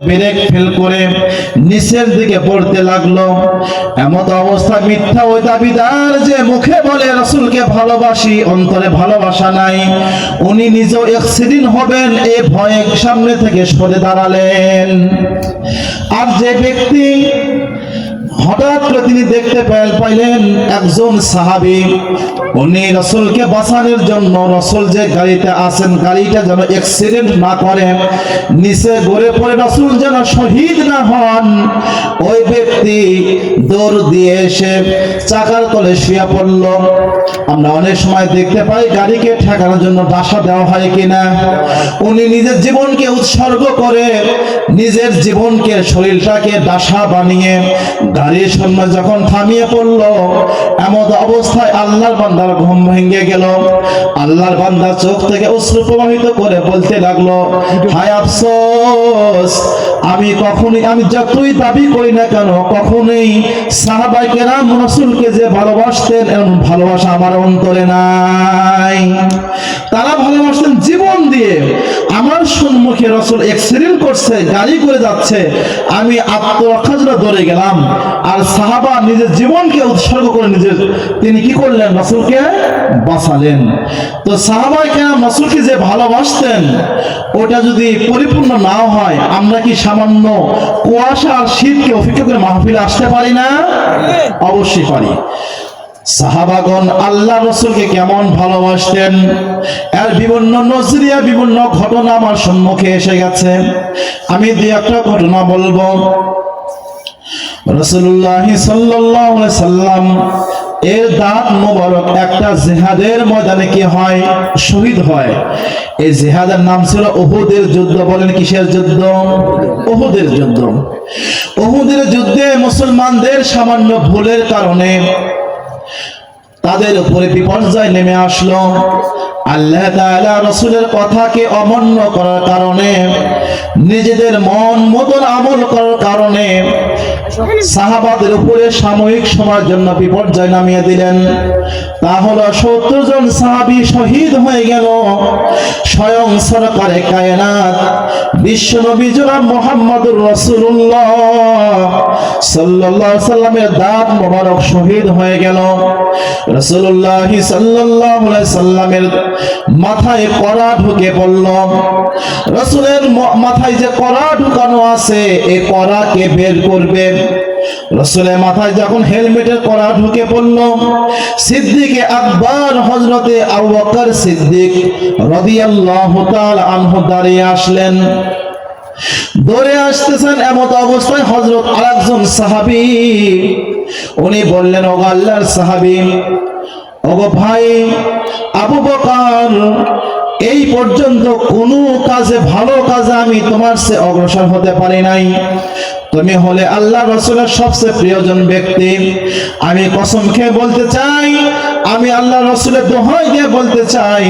Brake fail করে নিচের দিকে পড়তে লাগল। এমত অবস্থা মিথ্যা ওই দাবিদার যে মুখে বলে, রসুলকে ভালোবাসি, অন্তরে ভালোবাসা নাই। উনি নিজেও এক্সিডেন্ট হবেন, এ ভয়ে সামনে থেকে সরে দাঁড়ালেন। আর যে ব্যক্তি হঠাৎ করে তিনি দেখতে পাইলেন একজন সাহাবি। উনি রসুলকে বাঁচানোর জন্য রসুল যে গাড়িতে আসেন গাড়িটা যেন অ্যাক্সিডেন্ট না করে, নিচে গড়ে পড়ে রসুল যেন শহীদ না হন। ওই ব্যক্তি দৌড় দিয়ে এসে চাকার তলে শুয়ে পড়ল। আমরা অনেক সময় দেখতে পাই গাড়িকে ঠেকানোর জন্য বাসা দেওয়া হয় কিনা। উনি নিজের জীবনকে উৎসর্গ করে নিজের জীবনকে, শরীরটাকে ডাসা বানিয়ে গাড়ির সামনে যখন থামিয়ে পড়ল এমন অবস্থায় আল্লাহর বান্দার ঘুম ভেঙে গেল। আল্লাহর বান্দা চোখ থেকে অশ্রু প্রবাহিত করে বলতে লাগল, হায় আফসোস, আমি কখনোই, আমি যতই দাবি করি না কেন, কখনোই সাহাবাইকে রাম রসুলকে যে ভালোবাসতেন, এমন ভালোবাসা আমার অন্তরে নাই। তারা ভালোবাসতেন জীবন দিয়ে। আমার সম্মুখে রসুল এক্সিডেন্ট করছে গাড়ি করে যাচ্ছে আমি আত্মরক্ষার জন্য দৌড়ে গেলাম। আর সাহাবা নিজের জীবনকে উৎসর্গ করে নিজের তিনি কি করলেন? রসুলকে বাঁচালেন। তো সাহাবা কেন রসুলকে যে ভালোবাসতেন ওটা যদি পরিপূর্ণ নাও হয় আমরা কি সামান্য কুয়াশা আর শীতকে অপেক্ষা করে মাহফিলে আসতে পারি না? অবশ্যই পারি। সাহাবাগণ আল্লাহ রসুলকে কেমন ভালোবাসতেন? এর বিভিন্ন নজরিয়া, বিভিন্ন ঘটনা আমার সম্মুখে এসে গেছে। আমি দু একটা ঘটনা বলব। রসুল্লাহ এর মোবারক একটা জেহাদের ময়দানে কি হয়? শহীদ হয়। এই জেহাদের নাম ছিল যুদ্ধ। বলেন কিসের যুদ্ধ? যুদ্ধ। যুদ্ধে মুসলমানদের সামান্য ভুলের কারণে তাদের উপরে বিপর্যয় নেমে আসলো। আল্লাহ তাআলা রসুলের কথাকে অমান্য করার কারণে, নিজেদের মন মতন আমল করার কারণে সাহাবাদের উপরে সাময়িক সময়ের জন্য বিপর্যয় নামিয়ে দিলেন। তা হলো সত্তর জন সাহাবি শহীদ হয়ে গেল। স্বয়ং সরকারে কায়নাত বিশ্ব নবী জনাব মোহাম্মদুর রাসূলুল্লাহ সাল্লাল্লাহু সাল্লামের দাঁত মোবারক শহীদ হয়ে গেল। রসুল্লাহ সাল্লাল্লাহু আলাইহি সাল্লামের মাথায় কড়া ঢুকে পড়ল। রসুলের মাথায় যে কড়া ঢুকানো আছে, এই কড়াকে বের করবে। রসুলের মাথায় যখন হেলমেটের কড়া ঢুকে পড়ল, সিদ্দিকে আকবর হজরতে আবু সিদ্দিক রাদিয়াল্লাহু তাআলা আনহু দাঁড়িয়ে আসলেন। দৌড়ে আসতেছেন এমত অবস্থায় হজরত আরেকজন সাহাবি। উনি বললেন, ওগো আল্লাহর সাহাবি, ওগো ভাই, আবু বকর, এই পর্যন্ত কোনো কাজে, ভালো কাজে আমি তোমার সে অগ্রসর হতে পারি নাই। তুমি হলে আল্লাহ রসুলের সবচেয়ে প্রিয়জন ব্যক্তি। আমি কসম খেয়ে বলতে চাই আমি আল্লাহ রসুলের দোহাই দিয়ে বলতে চাই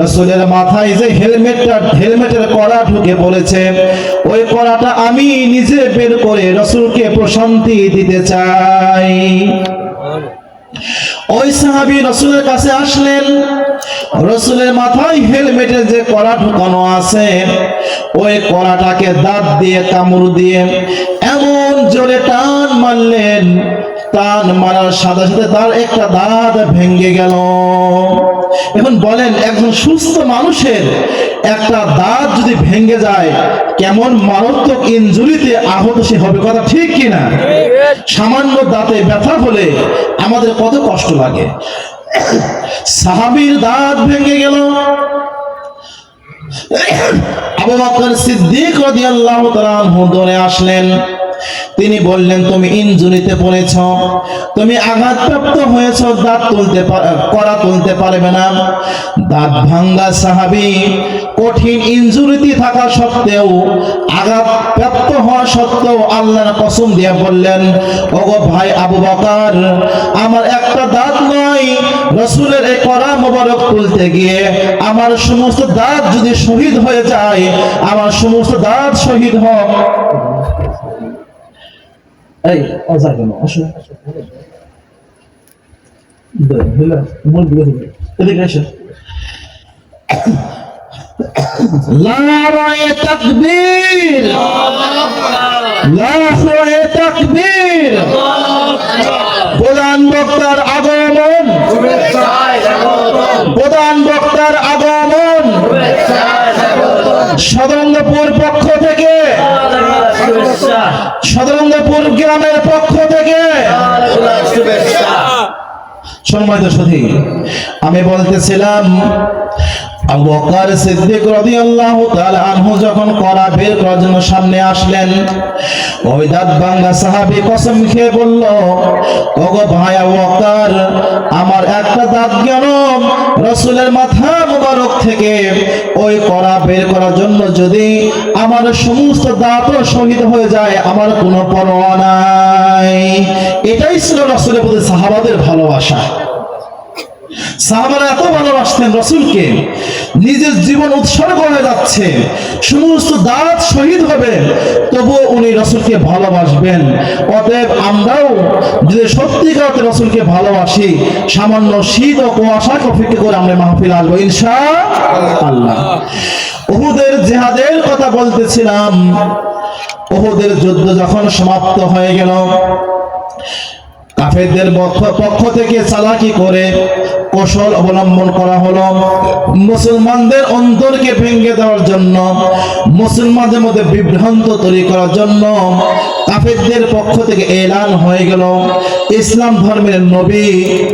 রসুলের মাথায় যে হেলমেটটা হেলমেটের কড়া ঢুকে বলেছে ওই কড়াটা আমি নিজে বের করে রসুলকে প্রশান্তি দিতে চাই। ওই সাহাবি রসুলের কাছে আসলেন রসুলের মাথায় হেলমেটের যে কড়া ঢুকানো আছে ওই কড়াটাকে দাঁত দিয়ে কামড় দিয়ে এমন জোরে টান মারলেন টান মারার সাথে সাথে তার একটা দাঁত ভেঙে গেল। এখন বলেন একজন সুস্থ মানুষের একটা দাঁত যদি ভেঙে যায় কেমন মারাত্মক ইনজুরিতে আহত সে হবে কথা ঠিক কিনা? সামান্য দাঁতে ব্যথা হলে আমাদের কত কষ্ট লাগে। সাহাবীর দাঁত ভেঙে গেল। আসলেন। তিনি বললেন, তুমি ইনজুরিতে পড়েছ, তুমি আঘাতপ্রাপ্ত হয়েছ, দাঁত তুলতে কড়া তুলতে পারবে না। দাঁত ভাঙ্গা সাহাবি, কঠিন ইঞ্জুরিতে থাকা সত্ত্বেও আঘাত প্রাপ্ত হওয়া সত্ত্বেও আল্লাহর কসম দিয়ে বললেন, ওগো ভাই আবু বকর, আমার একটা দাঁত নয়, রসুলের এই কড়া মোবারক তুলতে গিয়ে আমার সমস্ত দাঁত যদি শহীদ হয়ে যায়, আমার সমস্ত দাঁত শহীদ হোক বক্তার আগমন। প্রধান বক্তার আগমন। সদঙ্গপুর পক্ষ থেকে। সদঙ্গপুর গ্রামের পক্ষ থেকে। সম্মানিত সতী আমি বলতেছিলাম আবু যখন বের করার জন্য সামনে আসলেন, ওই দাঁত কসম খেয়ে বলল আমার একটা দাঁত গেল রসুলের মাথা মোবারক থেকে ওই করা বের করার জন্য যদি আমার সমস্ত দাঁতও শহীদ হয়ে যায়, আমার কোনো পরোয়া নাই। এটাই ছিল রসুলের প্রতি সাহাবাদের ভালোবাসা। সাহাবারা এত ভালোবাসতেন রসুলকে, নিজের জীবন উৎসর্গ হয়ে যাচ্ছে, সমস্ত দাঁত শহীদ হবে, তবুও উনি রসুলকে ভালোবাসবেন। অতএব আমরাও যদি সত্যিকার রসুলকে ভালোবাসি, সামান্য শীত ও কুয়াশাকে অপেক্ষা করে আমরা মাহফিল আসব ইনশা আল্লাহ উহুদের জেহাদের কথা বলতেছিলাম, উহুদের যুদ্ধ যখন সমাপ্ত হয়ে গেল কাফেরদের পক্ষ থেকে চালাকি করে কৌশল অবলম্বন করা হলো। মুসলমানদের অন্তরকে ভেঙে দেওয়ার জন্য মুসলমানদের মধ্যে বিভ্রান্ত তৈরি করার জন্য কাফেরদের পক্ষ থেকে এলান হয়ে গেল। ইসলাম ধর্মের নবী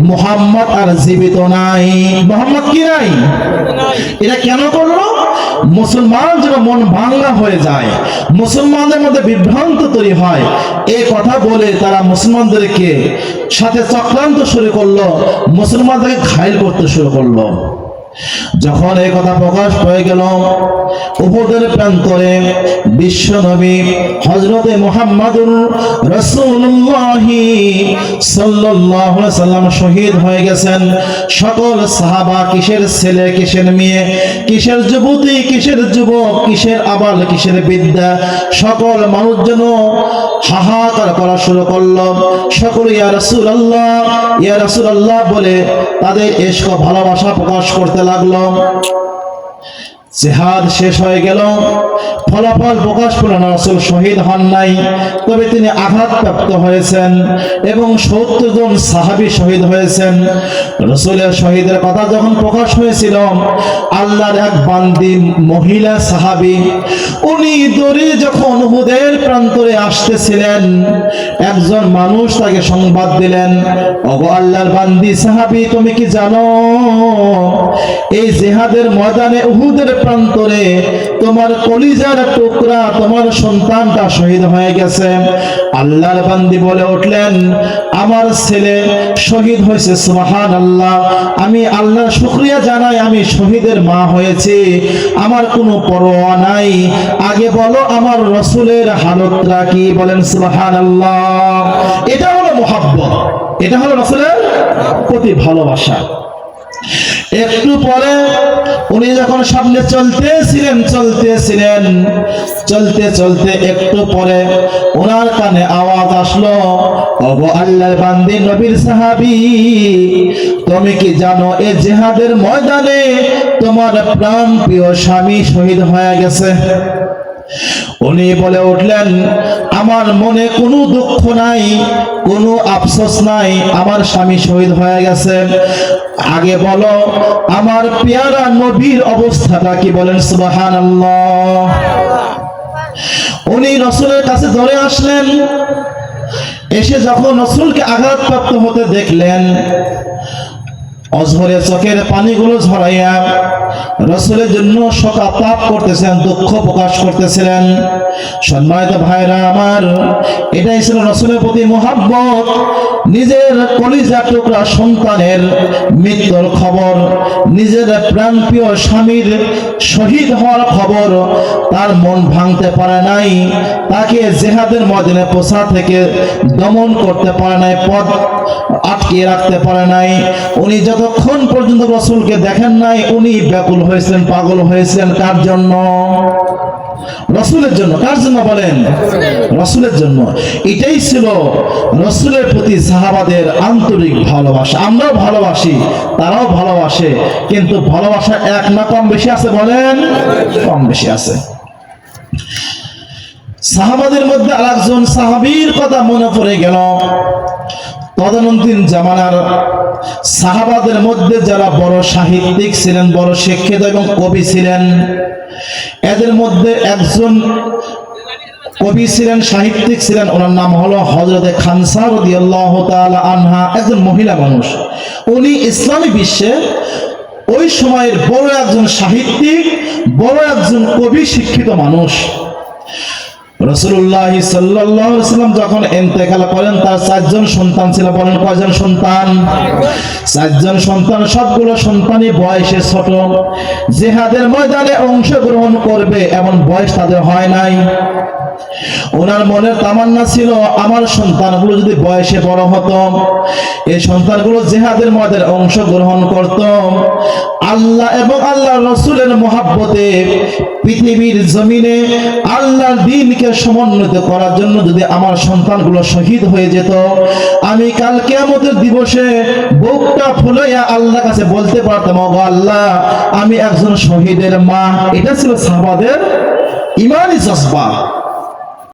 মুহাম্মদ আর জীবিত নাই। মোহাম্মদ কি নাই? এটা কেন করল মুসলমান যেন মন ভাঙ্গা হয়ে যায়, মুসলমানদের মধ্যে বিভ্রান্ত তৈরি হয়। এই কথা বলে তারা মুসলমানদেরকে সাথে চক্রান্ত শুরু করল, মুসলমানদেরকে ঘায়ল করতে শুরু করল। যখন এই কথা প্রকাশ হয়ে গেল উপদের প্রান্তরে বিশ্ব নবী হজরতে মোহাম্মদুর রসুল্লাহি সাল্লাম শহীদ হয়ে গেছেন। সকল সাহাবা কিসের ছেলে, কিসের মেয়ে, কিসের যুবতী, কিসের যুবক, কিসের আবাল, কিসের বিদ্যা সকল মানুষ যেন হাহাকার করা শুরু করল। সকল ইয়া রাসূলুল্লাহ ইয়া রাসূলুল্লাহ বলে তাদের এসক ভালোবাসা প্রকাশ করতে লাগল। জেহাদ শেষ হয়ে গেল। ফলাফল প্রকাশ পেল না রসুল শহীদ হন নাই। তবে তিনি আঘাতপ্রাপ্ত হয়েছেন এবং সত্তর জন সাহাবি শহীদ হয়েছেন। রসুলের শহীদের কথা যখন প্রকাশ হয়েছিল, আল্লাহর এক বান্দি মহিলা সাহাবি, উনি দৌড়ে যখন হুদের প্রান্তরে আসতেছিলেন, একজন মানুষ তাকে সংবাদ দিলেন, ওগো আল্লাহর বান্দি সাহাবি, তুমি কি জানো? এই জেহাদের ময়দানে উহুদের প্রান্তরে তোমার কলিজার টুকরা তোমার সন্তানটা শহীদ হয়ে গেছে। আল্লাহর বান্দি বলে উঠলেন, আমার ছেলে শহীদ হয়েছে সুবহান আল্লাহ আমি আল্লাহর শুক্রিয়া জানাই, আমি শহীদের মা হয়েছি। আমার কোনো পরোয়া নাই। আগে বলো, আমার রসুলের হালতটা কি? বলেন সুবহান আল্লাহ এটা হলো মোহাব্বত। এটা হলো রসুলের প্রতি ভালোবাসা। একটু পরে উনি যখন সামনে চলতেছিলেন চলতেছিলেন, চলতে চলতে একটু পরে ওনার কানে আওয়াজ আসলো অব আল্লাহর বান্দি, নবীর সাহাবি, তুমি কি জানো এ জেহাদের ময়দানে তোমার প্রাণ প্রিয় স্বামী শহীদ হয়ে গেছে? উনি বলে উঠলেন, আমার মনে কোনো দুঃখ নাই, কোনো আফসোস নাই, আমার স্বামী শহীদ হয়ে গেছে। আগে বলো, আমার পেয়ারা নবীর অবস্থাটা কি বলেন সুবাহান উনি রসুলের কাছে ধরে আসলেন। এসে যখন রসুলকে আঘাতপ্রাপ্ত হতে দেখলেন অঝরে চোখের পানিগুলো ঝরাইয়া রসুলের জন্য শোকাতাপ করতেছেন, দুঃখ প্রকাশ করতেছিলেন। সম্মানিত ভাইরা আমার, এটাই ছিল রসুলের প্রতি মোহাব্বত। নিজের কলিজা টুকরা সন্তানের মৃত্যুর খবর, নিজের প্রাণপ্রিয় স্বামীর শহীদ হওয়ার খবর, তার মন ভাঙতে পারে নাই, তাকে জেহাদের ময়দানে পোষা থেকে দমন করতে পারে নাই, পথ আটকে রাখতে পারে নাই। উনি যতক্ষণ পর্যন্ত রসুলকে দেখেন নাই, উনি ব্যাকুল হয়েছিলেন পাগল হয়েছিলেন কার জন্য? রসুলের জন্য, কার জন্য বলেন? রসুলের জন্য। এটাই ছিল রসুলের প্রতি সাহাবাদের আন্তরিক ভালোবাসা। আমরাও ভালোবাসি, তারাও ভালোবাসে, কিন্তু ভালোবাসা এক না কম বেশি আছে বলেন? কম বেশি আছে। সাহাবাদের মধ্যে আরেকজন সাহাবীর কথা মনে পড়ে গেল। তদানীন্তন জামানার সাহাবাদের মধ্যে যারা বড় সাহিত্যিক ছিলেন, বড় শিক্ষিত এবং কবি ছিলেন, এদের মধ্যে একজন কবি ছিলেন, সাহিত্যিক ছিলেন, ওনার নাম হলো হজরতে খানসা রাদিয়াল্লাহু তাআলা আনহা, একজন মহিলা মানুষ। উনি ইসলামী বিশ্বে ওই সময়ের বড় একজন সাহিত্যিক, বড় একজন কবি শিক্ষিত মানুষ। রসুল্লাহ সাল্লাম যখন এন্তেকাল করেন, তার চারজন সন্তান ছিল, বলেন কয়জন সন্তান? চারজন সন্তান, সবগুলো সন্তানই বয়সে ছোট। জেহাদের ময়দানে অংশগ্রহণ করবে, এমন বয়স তাদের হয় নাই। ওনার মনের তামান্না ছিল, আমার সন্তানগুলো যদি বয়সে বড় হতো, এই সন্তানগুলো জেহাদের ময়দানে অংশগ্রহণ করত। আল্লাহ এবং আল্লাহ রসুলের মহাব্বতে পৃথিবীর জমিনে আল্লাহর দিনকে সমন্বিত করার জন্য যদি আমার সন্তানগুলো শহীদ হয়ে যেত, আমি কাল কেয়ামতের দিবসে বুকটা ফুলাইয়া আল্লাহ কাছে বলতে পারতাম, ওগো আল্লাহ, আমি একজন শহীদের মা। এটা ছিল সাহাবাদের ইমানি জজবা।